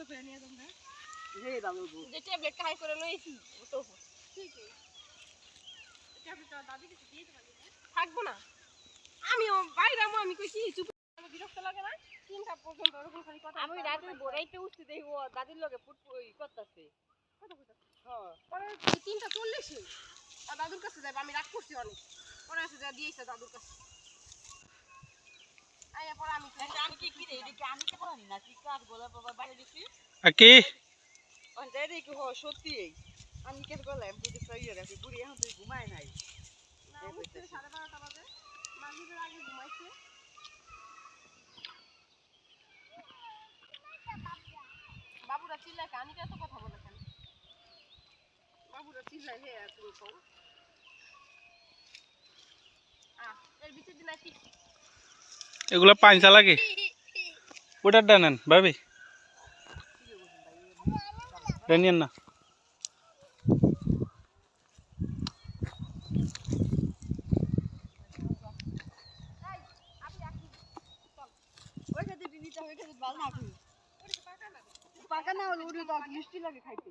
করে করে নিয়ে যাব হ্যাঁ? হে দাদু যে ট্যাবলেট খাই করে লইছি ও তো ঠিক আছে ট্যাবলেটটা দাদি দিয়ে দিতে থাকব না। আমি ও বাইরে আমু কইছি চুপ। বিরক্ত লাগে না। তিনটা পর্যন্ত ওরকম খালি কথা আমি রাতে বড়াইতে উঠতে দেখি ও দাদির লগে ফুট ওই করতেছে। কথা কইতা হ্যাঁ। পরে তিনটা চল্লিশে। আর দাদুর কাছে যাবে আমি রাগ করছি অনেক। পরে আছে যা দিয়েছে দাদুর কাছে। আয়া পরে আমি কি আমি তো সইয়ে রাখি বুড়ি এখন তুই ঘুমায় নাই। সাড়ে বারোটা বাজে। মাগরিবের আগে ঘুমাইছে। বাবুরা চিল্লায় কেন আমি কথা বলে কেন? বাবুরা চিল্লায় হে আর তুমি কও। এগুলা পাঁচা লাগে ওটার ডানেন ভাবি। ডানিয়েন না। পাকা না হলে ওটা তো মিষ্টি লাগে খাইতে।